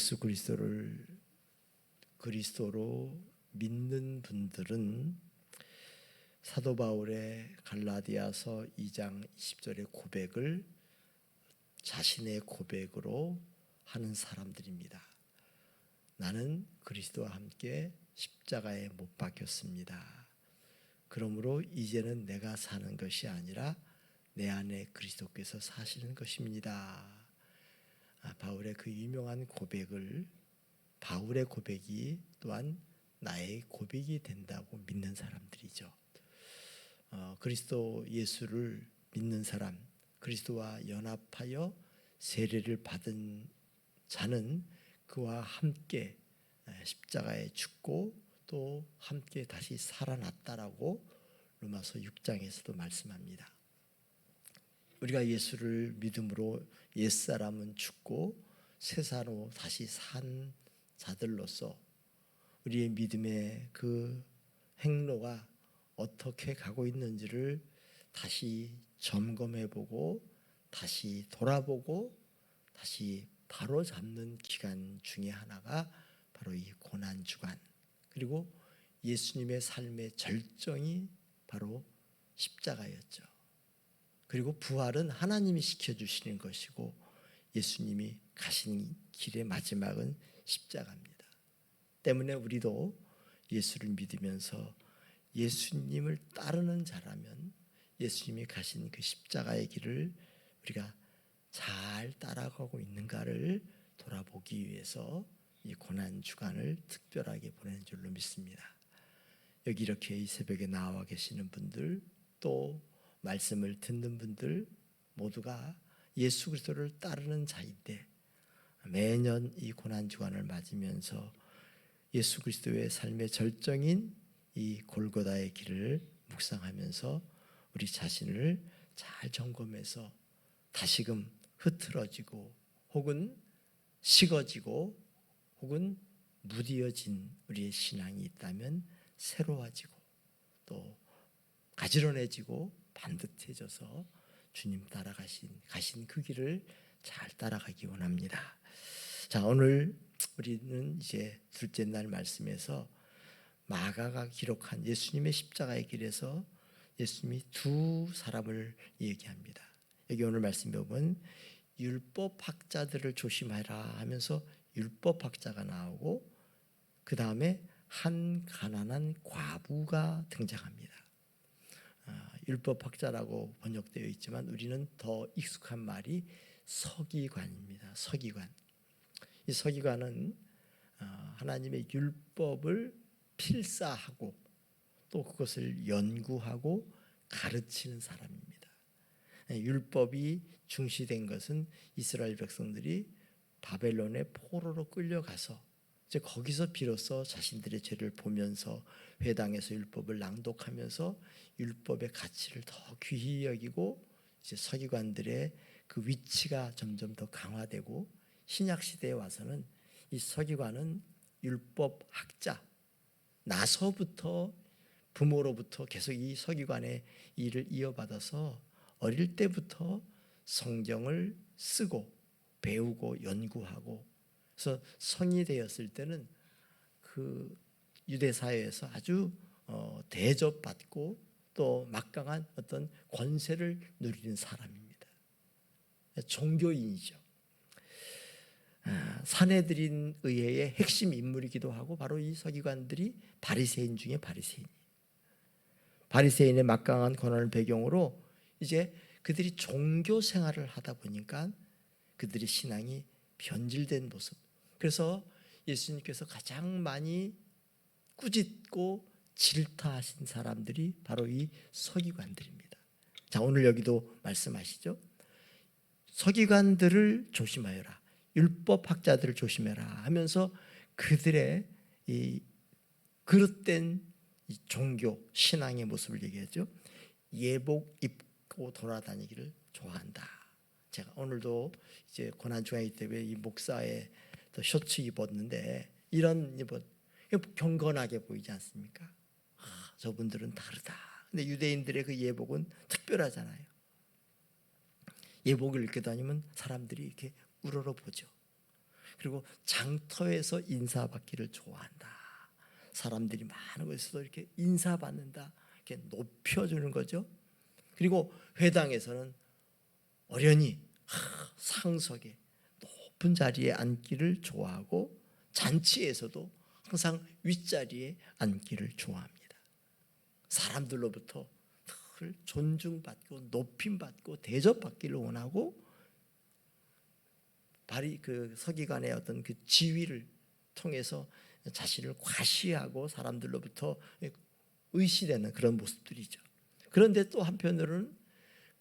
예수 그리스도를 그리스도로 믿는 분들은 사도 바울의 갈라디아서 2장 20절의 고백을 자신의 고백으로 하는 사람들입니다. 나는 그리스도와 함께 십자가에 못 박혔습니다. 그러므로 이제는 내가 사는 것이 아니라 내 안에 그리스도께서 사시는 것입니다. 아, 바울의 그 유명한 고백을 바울의 고백이 또한 나의 고백이 된다고 믿는 사람들이죠. 어, 그리스도 예수를 믿는 사람, 그리스도와 연합하여 세례를 받은 자는 그와 함께 십자가에 죽고 또 함께 다시 살아났다라고 로마서 6장에서도 말씀합니다. 우리가 예수를 믿음으로 옛사람은 죽고 새사로 다시 산 자들로서 우리의 믿음의 그 행로가 어떻게 가고 있는지를 다시 점검해 보고 다시 돌아보고 다시 바로 잡는 기간 중에 하나가 바로 이 고난 주간 그리고 예수님의 삶의 절정이 바로 십자가였죠. 그리고 부활은 하나님이 시켜 주시는 것이고 예수님이 가신 길의 마지막은 십자가입니다. 때문에 우리도 예수를 믿으면서 예수님을 따르는 자라면 예수님이 가신 그 십자가의 길을 우리가 잘 따라가고 있는가를 돌아보기 위해서 이 고난 주간을 특별하게 보내는 줄로 믿습니다. 여기 이렇게 이 새벽에 나와 계시는 분들 또 말씀을 듣는 분들 모두가 예수 그리스도를 따르는 자인데 매년 이 고난 주간을 맞으면서 예수 그리스도의 삶의 절정인 이 골고다의 길을 묵상하면서 우리 자신을 잘 점검해서 다시금 흐트러지고 혹은 식어지고 혹은 무디어진 우리의 신앙이 있다면 새로워지고 또 가지런해지고 반듯해져서 주님 따라가신 가신 그 길을 잘 따라가기 원합니다. 자 오늘 우리는 이제 둘째 날 말씀에서 마가가 기록한 예수님의 십자가의 길에서 예수님이 두 사람을 얘기합니다. 여기 오늘 말씀 보면 율법 학자들을 조심하라 하면서 율법 학자가 나오고 그 다음에 한 가난한 과부가 등장합니다. 아, 율법학자라고 번역되어 있지만 우리는 더 익숙한 말이 서기관입니다. 서기관. 이 서기관은 어, 하나님의 율법을 필사하고 또 그것을 연구하고 가르치는 사람입니다. 예, 율법이 중시된 것은 이스라엘 백성들이 바벨론의 포로로 끌려가서 이제 거기서 비로소 자신들의 죄를 보면서 회당에서 율법을 낭독하면서 율법의 가치를 더 귀히 여기고 이제 서기관들의 그 위치가 점점 더 강화되고 신약 시대에 와서는 이 서기관은 율법 학자 나서부터 부모로부터 계속 이 서기관의 일을 이어받아서 어릴 때부터 성경을 쓰고 배우고 연구하고 그래서 성이 되었을 때는 그 유대 사회에서 아주 어, 대접받고 또 막강한 어떤 권세를 누리는 사람입니다. 종교인이죠. 아, 사내들인 의회의 핵심 인물이기도 하고 바로 이 서기관들이 바리새인 중에 바리새인. 바리새인의 막강한 권한을 배경으로 이제 그들이 종교 생활을 하다 보니까 그들의 신앙이 변질된 모습. 그래서 예수님께서 가장 많이 꾸짖고 질타하신 사람들이 바로 이 서기관들입니다. 자, 오늘 여기도 말씀하시죠. 서기관들을 조심하여라. 율법 학자들을 조심해라 하면서 그들의 이 그릇된 이 종교 신앙의 모습을 얘기하죠. 예복 입고 돌아다니기를 좋아한다. 제가 오늘도 이제 고난 중이기 때문에 이 목사의 셔츠 입었는데 이런 입었 경건하게 보이지 않습니까? 아, 저분들은 다르다. 근데 유대인들의 그 예복은 특별하잖아요. 예복을 입게 다니면 사람들이 이렇게 우러러 보죠. 그리고 장터에서 인사받기를 좋아한다. 사람들이 많은 곳에서도 이렇게 인사받는다. 이렇게 높여주는 거죠. 그리고 회당에서는 어련히 하, 상석에 높은 자리에 앉기를 좋아하고 잔치에서도 항상 윗자리에 앉기를 좋아합니다. 사람들로부터 늘 존중받고 높임받고 대접받기를 원하고 발이 그 서기관의 어떤 그 지위를 통해서 자신을 과시하고 사람들로부터 의시되는 그런 모습들이죠. 그런데 또 한편으로는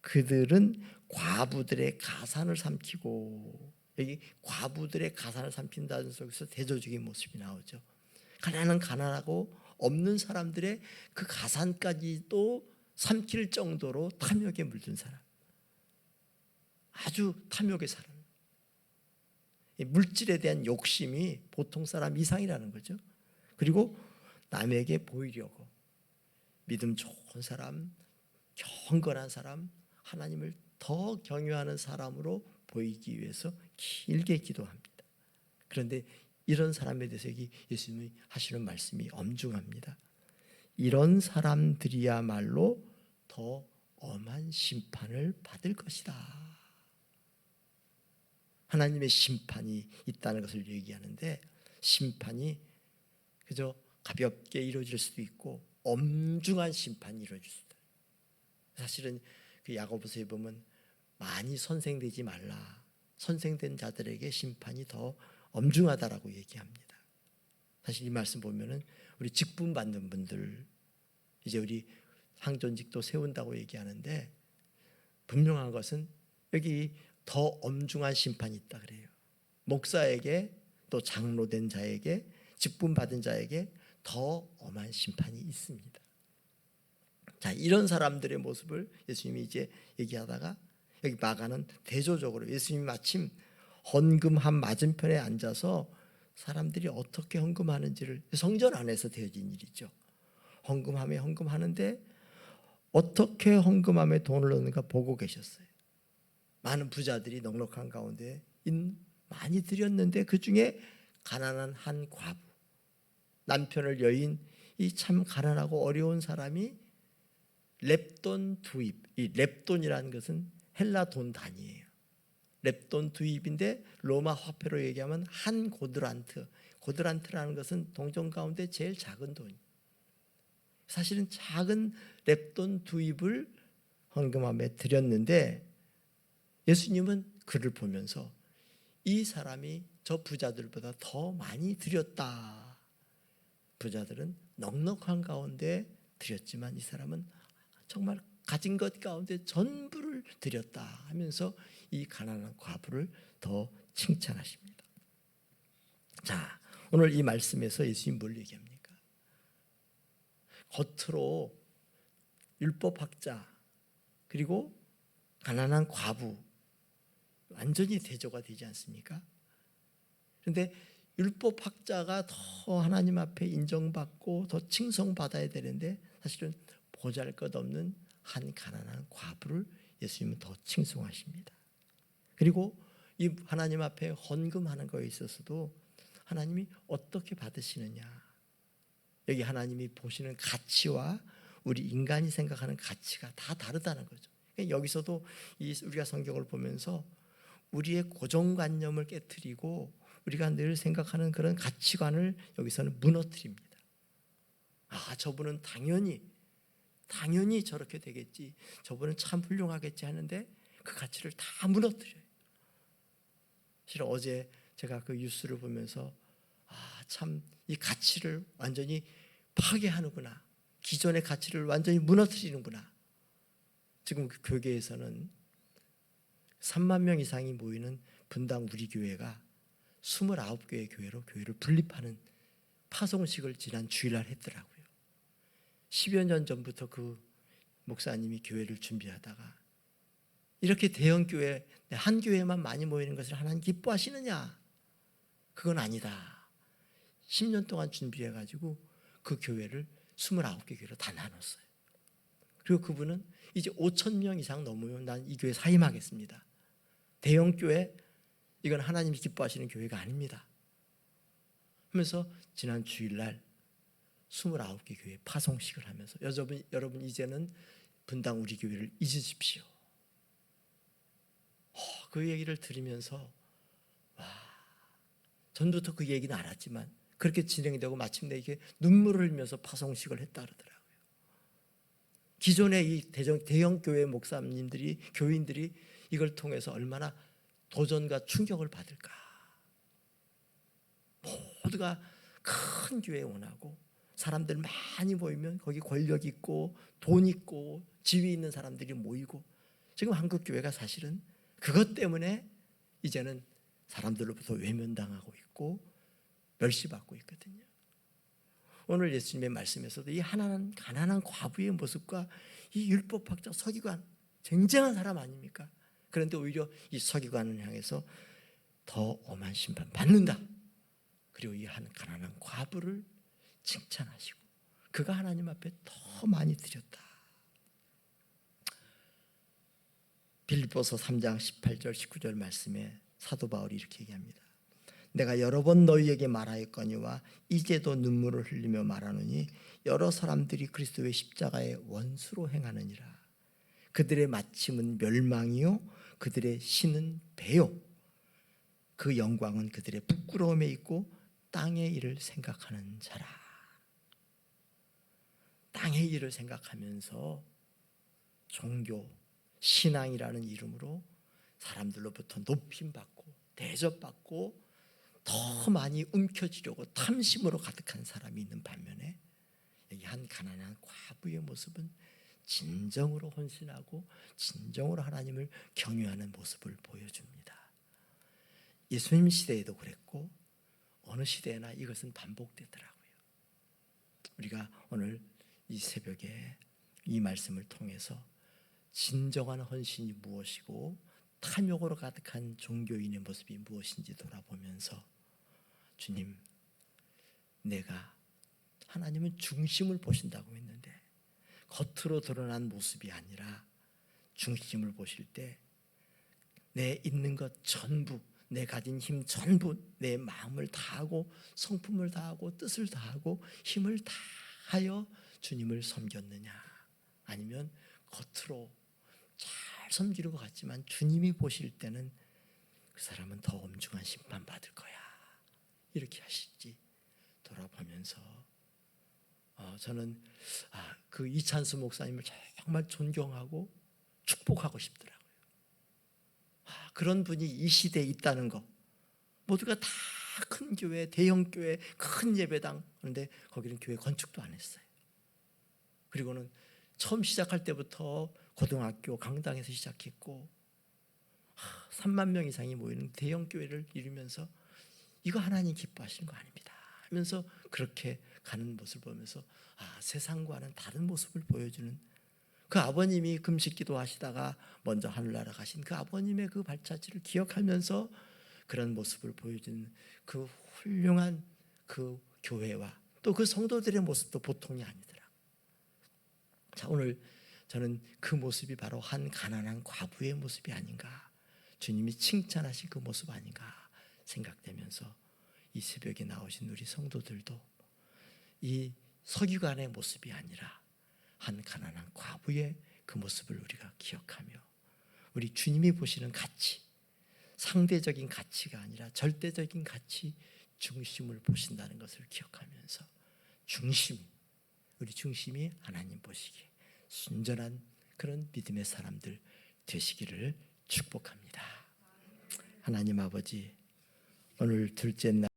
그들은 과부들의 가산을 삼키고 여기 과부들의 가산을 삼킨다는 속에서 대조적인 모습이 나오죠. 가난은 가난하고 없는 사람들의 그 가산까지도 삼킬 정도로 탐욕에 물든 사람. 아주 탐욕의 사람. 이 물질에 대한 욕심이 보통 사람 이상이라는 거죠. 그리고 남에게 보이려고 믿음 좋은 사람, 경건한 사람, 하나님을 더 경유하는 사람으로 보이기 위해서 길게 기도합니다. 그런데 이런 사람에 대해서 여기 예수님이 하시는 말씀이 엄중합니다. 이런 사람들이야말로 더 엄한 심판을 받을 것이다. 하나님의 심판이 있다는 것을 얘기하는데 심판이 그저 가볍게 이루어질 수도 있고 엄중한 심판이 이루어질 수도. 사실은 그 야고보서에 보면 많이 선생되지 말라. 선생된 자들에게 심판이 더 엄중하다라고 얘기합니다. 사실 이 말씀 보면은 우리 직분 받는 분들 이제 우리 상존직도 세운다고 얘기하는데 분명한 것은 여기 더 엄중한 심판이 있다 그래요. 목사에게 또 장로된 자에게 직분 받은 자에게 더 엄한 심판이 있습니다. 자, 이런 사람들의 모습을 예수님이 이제 얘기하다가 여기 마가는 대조적으로 예수님이 마침 헌금함 맞은편에 앉아서 사람들이 어떻게 헌금하는지를 성전 안에서 되어진 일이죠. 헌금함에 헌금하는데 어떻게 헌금함에 돈을 넣는가 보고 계셨어요. 많은 부자들이 넉넉한 가운데 많이 드렸는데 그 중에 가난한 한 과부, 남편을 여인 이 참 가난하고 어려운 사람이 랩돈 두입, 이 랩돈이라는 것은 헬라 돈 단위예요. 랩돈 두입인데 로마 화폐로 얘기하면 한 고드란트. 고드란트라는 것은 동전 가운데 제일 작은 돈. 사실은 작은 랩돈 두입을 헌금함에 드렸는데 예수님은 그를 보면서 이 사람이 저 부자들보다 더 많이 드렸다. 부자들은 넉넉한 가운데 드렸지만 이 사람은 정말 가진 것 가운데 전부를 드렸다 하면서 이 가난한 과부를 더 칭찬하십니다. 자, 오늘 이 말씀에서 예수님 뭘 얘기합니까? 겉으로 율법학자 그리고 가난한 과부 완전히 대조가 되지 않습니까? 그런데 율법학자가 더 하나님 앞에 인정받고 더 칭송받아야 되는데 사실은 보잘 것 없는 한 가난한 과부를 예수님은 더 칭송하십니다. 그리고 이 하나님 앞에 헌금하는 거에 있어서도 하나님이 어떻게 받으시느냐. 여기 하나님이 보시는 가치와 우리 인간이 생각하는 가치가 다 다르다는 거죠. 그러니까 여기서도 우리가 성경을 보면서 우리의 고정관념을 깨뜨리고 우리가 늘 생각하는 그런 가치관을 여기서는 무너뜨립니다. 아, 저분은 당연히 당연히 저렇게 되겠지. 저분은 참 훌륭하겠지 하는데 그 가치를 다 무너뜨려요. 실은 어제 제가 그 뉴스를 보면서 아, 참 이 가치를 완전히 파괴하는구나. 기존의 가치를 완전히 무너뜨리는구나. 지금 그 교계에서는 3만 명 이상이 모이는 분당 우리 교회가 29개의 교회로 교회를 분립하는 파송식을 지난 주일날 했더라고요. 10여 년 전부터 그 목사님이 교회를 준비하다가 이렇게 대형 교회 한 교회만 많이 모이는 것을 하나님 기뻐하시느냐? 그건 아니다. 10년 동안 준비해 가지고 그 교회를 29개 교회로 다 나눴어요. 그리고 그분은 이제 5천 명 이상 넘으면 난 이 교회 사임하겠습니다. 대형 교회 이건 하나님이 기뻐하시는 교회가 아닙니다. 하면서 지난 주일날 29개 교회 파송식을 하면서 여러분 여러분 이제는 분당 우리 교회를 잊으십시오. 어, 그 얘기를 들으면서 와 전부터 그 얘기는 알았지만 그렇게 진행되고 마침내 이게 눈물을 흘리면서 파송식을 했다 그러더라고요. 기존의 이 대형, 대형 교회 목사님들이 교인들이 이걸 통해서 얼마나 도전과 충격을 받을까. 모두가 큰 교회 원하고 사람들 많이 모이면 거기 권력 있고 돈 있고 지위 있는 사람들이 모이고 지금 한국 교회가 사실은 그것 때문에 이제는 사람들로부터 외면당하고 있고 멸시받고 있거든요. 오늘 예수님의 말씀에서도 이 하나는 가난한 과부의 모습과 이 율법학자 서기관 쟁쟁한 사람 아닙니까? 그런데 오히려 이 서기관을 향해서 더 엄한 심판 받는다. 그리고 이 한 가난한 과부를 칭찬하시고 그가 하나님 앞에 더 많이 드렸다. 빌립보서 3장 18절 19절 말씀에 사도 바울이 이렇게 얘기합니다. 내가 여러 번 너희에게 말하였거니와 이제도 눈물을 흘리며 말하노니 여러 사람들이 그리스도의 십자가의 원수로 행하느니라. 그들의 마침은 멸망이요 그들의 신은 배요. 그 영광은 그들의 부끄러움에 있고 땅의 일을 생각하는 자라. 땅의 일을 생각하면서 종교, 신앙이라는 이름으로 사람들로부터 높임받고 대접받고 더 많이 움켜쥐려고 탐심으로 가득한 사람이 있는 반면에 여기 한 가난한 과부의 모습은 진정으로 헌신하고 진정으로 하나님을 경유하는 모습을 보여줍니다. 예수님 시대에도 그랬고 어느 시대나 이것은 반복되더라고요. 우리가 오늘 이 새벽에 이 말씀을 통해서 진정한 헌신이 무엇이고 탐욕으로 가득한 종교인의 모습이 무엇인지 돌아보면서 주님 내가 하나님은 중심을 보신다고 했는데 겉으로 드러난 모습이 아니라 중심을 보실 때 내 있는 것 전부 내 가진 힘 전부 내 마음을 다하고 성품을 다하고 뜻을 다하고 힘을 다하여 주님을 섬겼느냐? 아니면 겉으로 잘 섬기는 것 같지만 주님이 보실 때는 그 사람은 더 엄중한 심판 받을 거야. 이렇게 하실지. 돌아보면서. 어, 저는 아, 그 이찬수 목사님을 정말 존경하고 축복하고 싶더라고요. 아, 그런 분이 이 시대에 있다는 거. 모두가 다 큰 교회, 대형 교회, 큰 예배당. 그런데 거기는 교회 건축도 안 했어요. 그리고는 처음 시작할 때부터 고등학교 강당에서 시작했고 3만 명 이상이 모이는 대형 교회를 이루면서 이거 하나님 기뻐하시는 거 아닙니다. 하면서 그렇게 가는 모습을 보면서 아 세상과는 다른 모습을 보여주는 그 아버님이 금식 기도 하시다가 먼저 하늘나라 가신 그 아버님의 그 발자취를 기억하면서 그런 모습을 보여주는 그 훌륭한 그 교회와 또 그 성도들의 모습도 보통이 아니더라. 자 오늘 저는 그 모습이 바로 한 가난한 과부의 모습이 아닌가 주님이 칭찬하신 그 모습 아닌가 생각되면서 이 새벽에 나오신 우리 성도들도 이 서기관의 모습이 아니라 한 가난한 과부의 그 모습을 우리가 기억하며 우리 주님이 보시는 가치 상대적인 가치가 아니라 절대적인 가치 중심을 보신다는 것을 기억하면서 중심 우리 중심이 하나님 보시기에 순전한 그런 믿음의 사람들 되시기를 축복합니다. 하나님 아버지 오늘 둘째 날